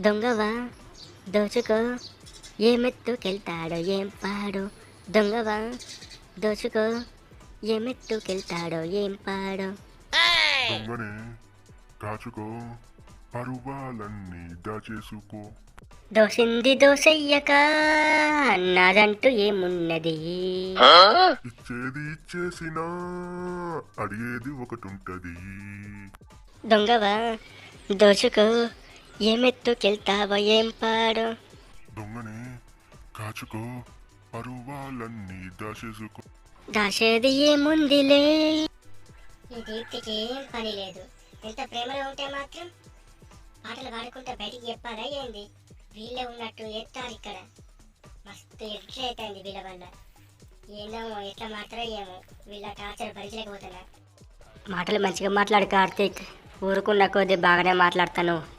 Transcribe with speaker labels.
Speaker 1: దొంగవా? దోచుకో. ఏమెత్తుకెళ్తాడో ఏం పాడో? దొంగవా? దోచుకో. ఏమెత్తుకెళ్తాడో ఏం పాడో?
Speaker 2: దొంగనే కాచుకో పరువాలన్నీ దాచేసుకో.
Speaker 1: దోసింది దోసెయ్యక నాదంటూ ఏమున్నది?
Speaker 2: ఇచ్చేది ఇచ్చేసినా అడిగేది ఒకటి ఉంటది
Speaker 1: దొంగవా? దోచుకో. ఏమెత్తుకెళ్తావో ఏం పాడో?
Speaker 2: దొంగనే కాచుకో పరువాలన్నీ దాచేసుకో.
Speaker 1: దాచేది ఏముందిలే? ఈ దీప్తికి ఏం పని లేదు. ఎంత ప్రేమలో ఉంటే మాత్రం పాటలు పాడుకుంటే బయటికి చెప్పాలా ఏంది? వీళ్ళే ఉన్నట్టు ఎత్తారు ఇక్కడ. మస్తు ఎట్లా అవుతుంది వీళ్ళ వల్ల. ఏమో ఎట్లా మాట్లాడో ఏమో. వీళ్ళ టార్చర్ భరించలేకపోతున్నా మాటలు మంచిగా మాట్లాడు కార్తీక్. ఊరుకున్న కొద్దీ బాగానే మాట్లాడతాను.